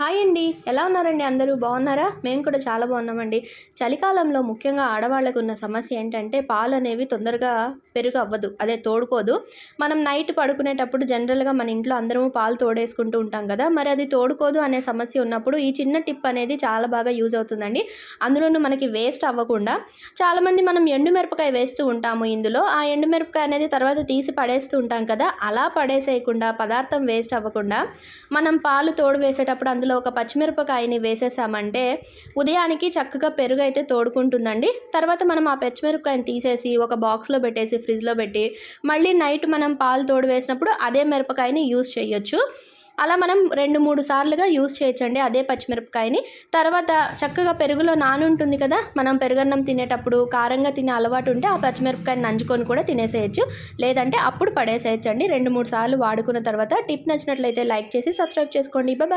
Hi అండి. ఎలా ఉన్నారండి అందరూ? బాగున్నారా? మేము కూడా చాలా బాగున్నామండి. చలికాలంలో ముఖ్యంగా ఆడవాళ్ళకు ఉన్న సమస్య ఏంటంటే పాలు అనేవి తొందరగా పెరుగు అవ్వదు. అదే తోడుకోదు. మనం నైట్ పడుకునేటప్పుడు జనరల్గా మన ఇంట్లో అందరము పాలు తోడేసుకుంటూ ఉంటాం కదా. మరి అది తోడుకోదు అనే సమస్య ఉన్నప్పుడు ఈ చిన్న టిప్ అనేది చాలా బాగా యూజ్ అవుతుందండి. అందులోనూ మనకి వేస్ట్ అవ్వకుండా చాలామంది మనం ఎండుమిరపకాయ వేస్తూ ఉంటాము ఇందులో. ఆ ఎండుమిరపకాయ అనేది తర్వాత తీసి పడేస్తూ ఉంటాం కదా. అలా పడేసేయకుండా పదార్థం వేస్ట్ అవ్వకుండా మనం పాలు తోడు వేసేటప్పుడు అందులో ఒక పచ్చిమిరపకాయని వేసేసామంటే ఉదయానికి చక్కగా పెరుగు అయితే తోడుకుంటుందండి. తర్వాత మనం ఆ పచ్చిమిరపకాయని తీసేసి ఒక బాక్స్లో పెట్టేసి ఫ్రిడ్జ్లో పెట్టి మళ్ళీ నైట్ మనం పాలు తోడు వేసినప్పుడు అదే మిరపకాయని యూస్ చేయొచ్చు. అలా మనం రెండు మూడు సార్లుగా యూస్ చేయొచ్చండి అదే పచ్చిమిరపకాయని. తర్వాత చక్కగా పెరుగులో నానుంటుంది కదా మనం పెరుగన్నం తినేటప్పుడు కారంగా తినే అలవాటు ఉంటే ఆ పచ్చిమిరపకాయని నంచుకొని కూడా తినేసేయచ్చు. లేదంటే అప్పుడు పడేసేయచ్చండి. రెండు మూడు సార్లు వాడుకున్న తర్వాత టిప్ నచ్చినట్లయితే లైక్ చేసి సబ్స్క్రైబ్ చేసుకోండి. బాయ్.